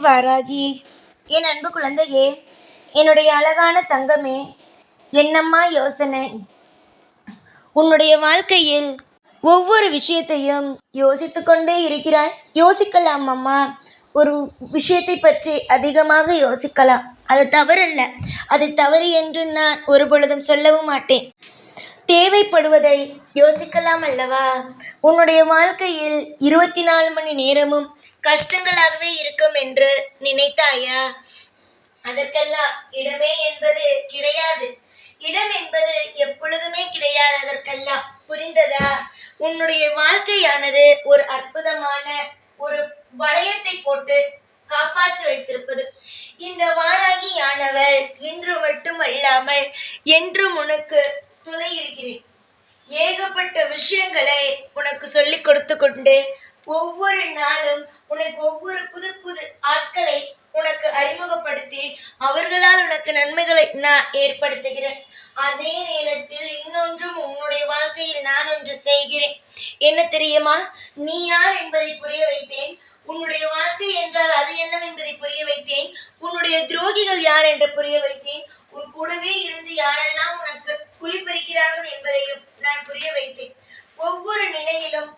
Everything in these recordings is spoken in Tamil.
வாராகி என் அன்பு குழந்தையே என்னுடைய அழகான தங்கமே என்னம்மா யோசனை? உன்னுடைய வாழ்க்கையில் ஒவ்வொரு விஷயத்தையும் யோசித்து கொண்டே இருக்கிறாய். யோசிக்கலாம் அம்மா. ஒரு விஷயத்தை பற்றி அதிகமாக யோசிக்கலாம். அது தவறல்ல. அது தவறு என்று நான் ஒரு பொழுதும் சொல்லவும் மாட்டேன். தேவைப்படுவதை யோசிக்கலாம் அல்லவா? உன்னுடைய வாழ்க்கையில் இருபத்தி நாலு மணி நேரமும் கஷ்டங்களாகவே இருக்கும் என்று நினைத்தாயா? அதற்கெல்லாம் இடமே என்பது கிடையாது. இடம் என்பது எப்பொழுதுமே கிடையாது அதற்கெல்லாம் புரிந்ததா? உன்னுடைய வாழ்க்கையானது ஒரு அற்புதமான ஒரு வளையத்தை போட்டு காப்பாற்றி வைத்திருப்பது. இந்த வாராகியானவள் இன்று மட்டும் அல்லாமல் என்றும் உனக்கு துணை இருக்கிறேன். ஏகப்பட்ட விஷயங்களை உனக்கு சொல்லி கொடுத்து கொண்டு ஒவ்வொரு நாளும் உனக்கு ஒவ்வொரு புது புது ஆட்களை உனக்கு அறிமுகப்படுத்தி அவர்களால் உனக்கு நன்மைகளை நான் ஏற்படுத்துகிறேன். அதே நேரத்தில் இன்னொன்றும் உன்னுடைய வாழ்க்கையில் நான் ஒன்று செய்கிறேன். என்ன தெரியுமா? நீ யார் என்பதை புரிய வைத்தேன். உன்னுடைய வாழ்க்கை என்றால் அது என்னவென்பதை புரிய வைத்தேன். உன்னுடைய துரோகிகள் யார் என்று புரிய வைத்தேன். உன் கூடவே இருந்து யாரெல்லாம் உனக்கு குளிப்பறிக்கிறார்கள் என்பதையும் நான் புரிய வைத்தேன். ஒவ்வொரு நிலையிலும்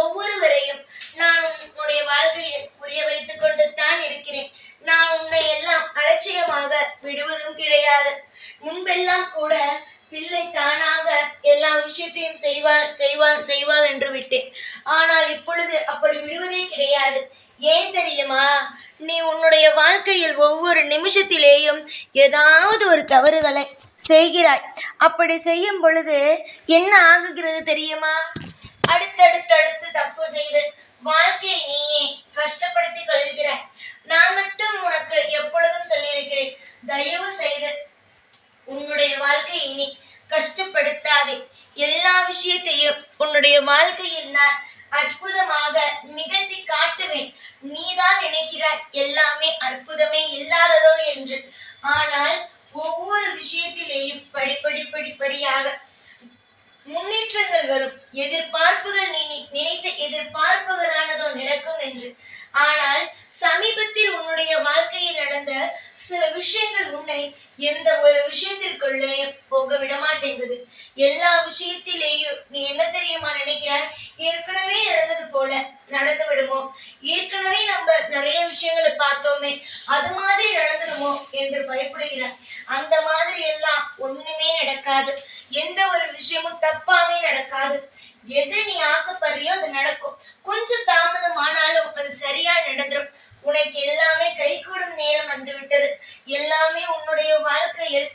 ஒவ்வொருவரையும் நான் உன்னுடைய வாழ்க்கையை புரிய வைத்துக் கொண்டு தான் இருக்கிறேன். நான் உன்னை எல்லாம் அலட்சியமாக விடுவதும் கிடையாது. முன்பெல்லாம் கூட பிள்ளை தானாக எல்லா விஷயத்தையும் செய்வாள் செய்வாள் செய்வாள் என்று விட்டேன். ஆனால் இப்பொழுது அப்படி விடுவதே கிடையாது. ஏன் தெரியுமா? நீ உன்னுடைய வாழ்க்கையில் ஒவ்வொரு நிமிஷத்திலேயும் ஏதாவது ஒரு தவறுகளை செய்கிறாய். அப்படி செய்யும் பொழுது என்ன ஆகுகிறது தெரியுமா? அடுத்தடுத்து அடுத்து தப்பு செய்து வாழ்க்கையை நீயே கஷ்டப்படுத்தி கொள்கிறாய். நான் மட்டும் உனக்கு எப்பொழுதும் சொல்லியிருக்கிறேன் தயவு செய்து உன்னுடைய வாழ்க்கையை நீ கஷ்டப்படுத்தாதே எல்லா விஷயத்தையும் உன்னுடைய வாழ்க்கையில் நான் அற்புதமாக நிகழ்த்தி காட்டுவேன். நீதான் நினைக்கிறாய் எல்லாமே அற்புதமே இல்லாததோ என்று. ஆனால் ஒவ்வொரு விஷயத்திலேயும் படிப்படி படிப்படியாக முன்னேற்றங்கள் வரும். எதிர்பார்ப்புகள் நீ நினைத்த எதிர்பார்ப்புகளானதோ நடக்கும் என்று. ஆனால் சமீபத்தில் உன்னுடைய வாழ்க்கையில் நடந்த சில விஷயங்கள் உன்னை எந்த ஒரு விஷயத்திற்குள்ளே போக விட மாட்டேங்குது எல்லா விஷயத்திலேயும் நீ என்ன தெரியுமா நினைக்கிறாய்? ஏற்கனவே நடந்தது போல நடந்து விடுமோ? ஏற்கனவே நம்ம நிறைய விஷயங்களை பார்த்தோமே அது மாதிரி நடந்துடுமோ என்று பயப்படுகிறாய். அந்த மாதிரி எல்லாம் ஒண்ணுமே நடக்காது. எந்த ஒரு விஷயமும் தப்பாவே நடக்காது. எது நீ ஆசைப்படுறியோ அது நடக்கும். கொஞ்சம் தாமதம் ஆனாலும் அது சரியா நடந்துடும் உனக்கு எல்லாமே கைகூடும் நேரம் வந்து விட்டது எல்லாமே உன்னுடைய வாழ்க்கையில்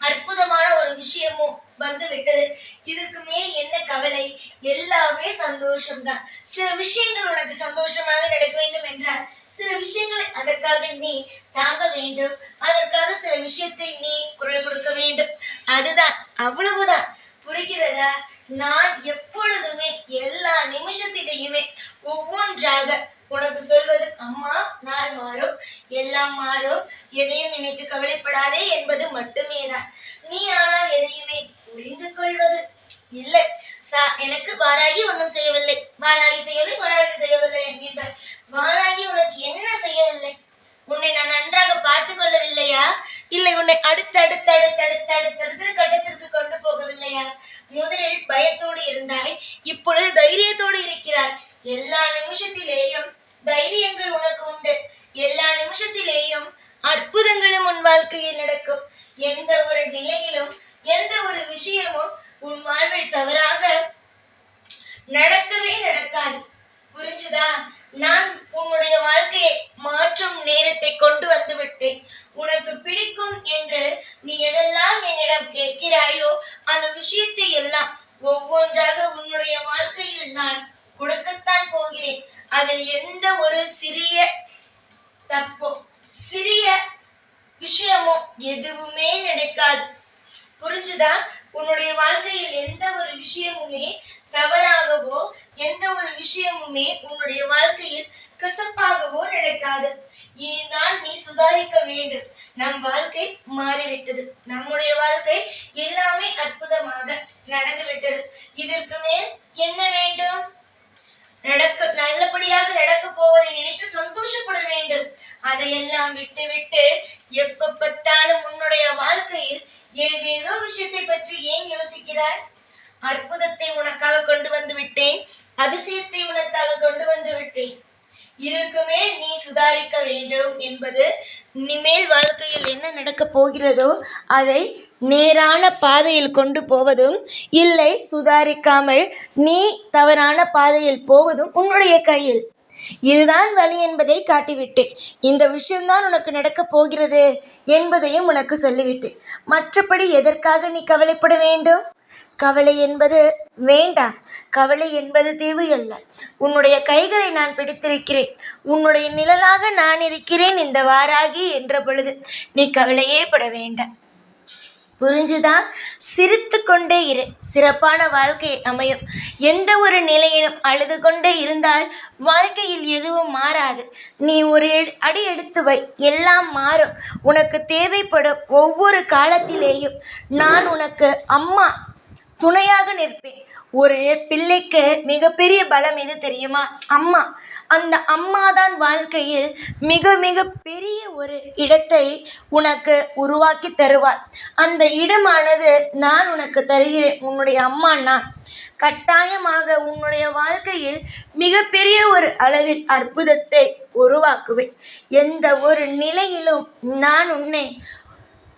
அற்புதமான ஒரு விஷயமும் வந்து விட்டது இதுக்கு மேல் என்ன கவலை? எல்லாமே சந்தோஷம்தான். சில விஷயங்கள் உனக்கு சந்தோஷமாக நடக்க வேண்டும் என்றால் சில விஷயங்களை அதற்காக நீ தாங்க வேண்டும். அதற்காக சில விஷயத்தை நீ குரல் கொடுக்க வேண்டும். அதுதான் அவ்வளவுதான். புரிகிறதா? நான் எப்பொழுதுமே எல்லா நிமிஷத்திலேயுமே ஒவ்வொன்றாக உனக்கு சொல்வது அம்மா நான் மாறும் எல்லாம் மாறும் எதையும் நினைத்து கவலைப்படாதே என்பது மட்டுமேதான். நீ ஆனால் எதையுமே புரிந்து கொள்வது இல்லை. சா எனக்கு வாராகி ஒன்றும் செய்யவில்லை. வாராகி செய்யவில்லை வாராகி செய்யவில்லை என்கின்ற வாராகி உனக்கு என்ன செய்யவில்லை? உன்னை நான் நன்றாக பார்த்து கொள்ளவில்லையா? இல்லை உன்னை அடுத்து அடுத்து அடுத்து கட்டத்திற்கு கொண்டு போகவில்லையா? முதலில் பயத்தோடு இருந்தாய் இப்பொழுது தைரியத்தோடு இருக்கிறாய். எல்லா நிமிஷத்திலேயும் தைரியங்கள் உனக்கு உண்டு. எல்லா நிமிஷத்திலேயும் அற்புதங்களும் உன் வாழ்க்கையில் நடக்கும். எந்த ஒரு நிலையிலும் எந்த ஒரு விஷயமும் உன் வாழ்வில் தவறாக நடக்கவே நடக்காது. புரிஞ்சுதா? நான் உன்னுடைய வாழ்க்கையை மாற்றும் நேரத்தை கொண்டு வந்து விட்டேன். உனக்கு பிடிக்கும் என்று நீ எதெல்லாம் என்னிடம் கேட்கிறாயோ அந்த விஷயத்தை எல்லாம் ஒவ்வொன்றாக உன்னுடைய வாழ்க்கையில் நான் கொடுக்கத்தான் போகிறேன். அதில் எந்த ஒரு சிறிய தப்போ சிறிய விஷயமோ எதுவுமே நடக்காது புரிஞ்சுதா? உன்னுடைய வாழ்க்கையில் எந்த ஒரு விஷயமுமே தவறாகவோ எந்த ஒரு விஷயமுமே உன்னுடைய வாழ்க்கையில் கசப்பாகவோ நடக்காது இனிதான் நீ சுதாரிக்க வேண்டும். நம் வாழ்க்கை மாறிவிட்டது. நம்முடைய வாழ்க்கை எல்லாமே அற்புதமாக நடந்துவிட்டது. இதற்கு மேல் என்ன வேண்டும்? நடக்க நல்லபடியாக நடக்க போவதை நினைத்து சந்தோஷப்பட வேண்டும். அதையெல்லாம் விட்டுவிட்டு எப்ப பார்த்தாலும் உன்னுடைய வாழ்க்கையில் விஷயத்தை பற்றி ஏன் யோசிக்கிறாய்? அற்புதத்தை உனக்காக கொண்டு வந்து விட்டேன். அதிசயத்தை உனக்காக கொண்டு வந்து விட்டேன். இதற்கு நீ சுதாரிக்க வேண்டும் என்பது இனிமேல் வாழ்க்கையில் என்ன நடக்கப் போகிறதோ அதை நேரான பாதையில் கொண்டு போவதும் இல்லை. சுதாரிக்காமல் நீ தவறான பாதையில் போவதும் உன்னுடைய கையில். இதுதான் வழி என்பதை காட்டிவிட்டேன் இந்த விஷயம்தான் உனக்கு நடக்கப் போகிறது என்பதையும் உனக்கு சொல்லிவிட்டேன் மற்றபடி எதற்காக நீ கவலைப்பட வேண்டும்? கவலை என்பது வேண்டாம். கவலை என்பது தீவு அல்ல. உன்னுடைய கைகளை நான் பிடித்திருக்கிறேன். உன்னுடைய நிழலாக நான் இருக்கிறேன் இந்த வாராகி என்ற பொழுது நீ கவலையே பட வேண்டாம். புரிஞ்சுதா? சிரித்து கொண்டே இரு. சிறப்பான வாழ்க்கை அமையும். எந்த ஒரு நிலையிலும் அழுது கொண்டே இருந்தால் வாழ்க்கையில் எதுவும் மாறாது. நீ ஒரு எடு- அடி எடுத்து வை. எல்லாம் மாறும். உனக்கு தேவைப்படும் ஒவ்வொரு காலத்திலேயும் நான் உனக்கு அம்மா துணையாக நிற்பேன். ஒரு பிள்ளைக்கு மிகப்பெரிய பலம் எது தெரியுமா? அம்மா. அந்த அம்மா தான் வாழ்க்கையில் மிக மிக பெரிய ஒரு இடத்தை உனக்கு உருவாக்கி தருவார் அந்த இடமானது நான் உனக்கு தருகிறேன் உன்னுடைய அம்மா நான். கட்டாயமாக உன்னுடைய வாழ்க்கையில் மிகப்பெரிய ஒரு அளவில் அற்புதத்தை உருவாக்குவேன். எந்த ஒரு நிலையிலும் நான் உன்னை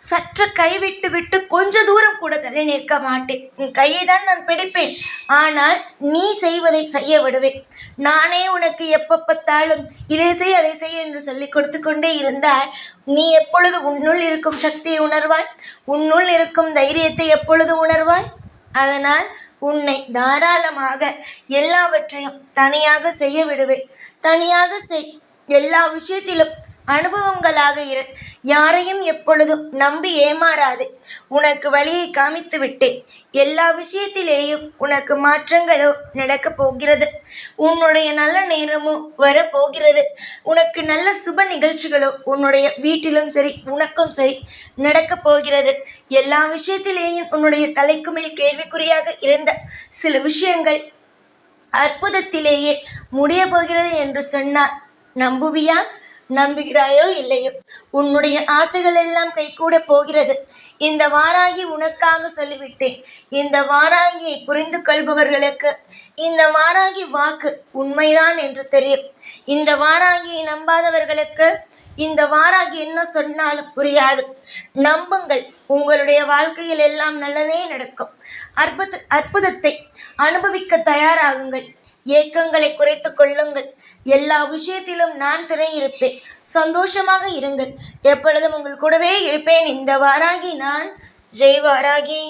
சற்று கைவிட்டு விட்டு கொஞ்ச தூரம் கூட தள்ளி நிற்க மாட்டேன். உன் கையை தான் நான் பிடிப்பேன். ஆனால் நீ செய்வதை செய்ய விடுவேன். நானே உனக்கு எப்போ பார்த்தாலும் இதை செய் அதை செய் என்று சொல்லி கொடுத்து கொண்டே இருந்தால் நீ எப்பொழுது உன்னுள் இருக்கும் சக்தியை உணர்வாய்? உன்னுள் இருக்கும் தைரியத்தை எப்பொழுது உணர்வாய்? அதனால் உன்னை தாராளமாக எல்லாவற்றையும் தனியாக செய்ய விடுவேன். தனியாக செய். எல்லா விஷயத்திலும் அனுபவங்களாக இரு. யாரையும் எப்பொழுதும் நம்பி ஏமாறாதே. உனக்கு வழியை காமித்து விட்டேன். எல்லா விஷயத்திலேயும் உனக்கு மாற்றங்களோ நடக்கப் போகிறது. உன்னுடைய நல்ல நேரமும் வரப்போகிறது. உனக்கு நல்ல சுப நிகழ்ச்சிகளோ உன்னுடைய வீட்டிலும் சரி உனக்கும் சரி நடக்கப் போகிறது. எல்லா விஷயத்திலேயும் உன்னுடைய தலைக்கு மேல் கேள்விக்குறியாக இருந்த சில விஷயங்கள் அற்புதத்திலேயே முடிய போகிறது என்று சொன்னார் நம்புவியா? நம்புகிறாயோ இல்லையோ? உன்னுடைய ஆசைகள் எல்லாம் கைகூட போகிறது. இந்த வாராகி உனக்காக சொல்லிவிட்டேன். இந்த வாராகியை புரிந்து கொள்பவர்களுக்கு இந்த வாராகி வாக்கு உண்மைதான் என்று தெரியும். இந்த வாராகியை நம்பாதவர்களுக்கு இந்த வாராகி என்ன சொன்னாலும் புரியாது. நம்புங்கள் உங்களுடைய வாழ்க்கையில் எல்லாம் நல்லதே நடக்கும். அற்புத அற்புதத்தை அனுபவிக்க தயாராகுங்கள். ஏக்கங்களை குறைத்து கொள்ளுங்கள். எல்லா விஷயத்திலும் நான் துணை இருப்பேன். சந்தோஷமாக இருங்கள். எப்பொழுதும் உங்கள் கூடவே இருப்பேன். இந்த வாராகி நான் ஜெய் வாராகி.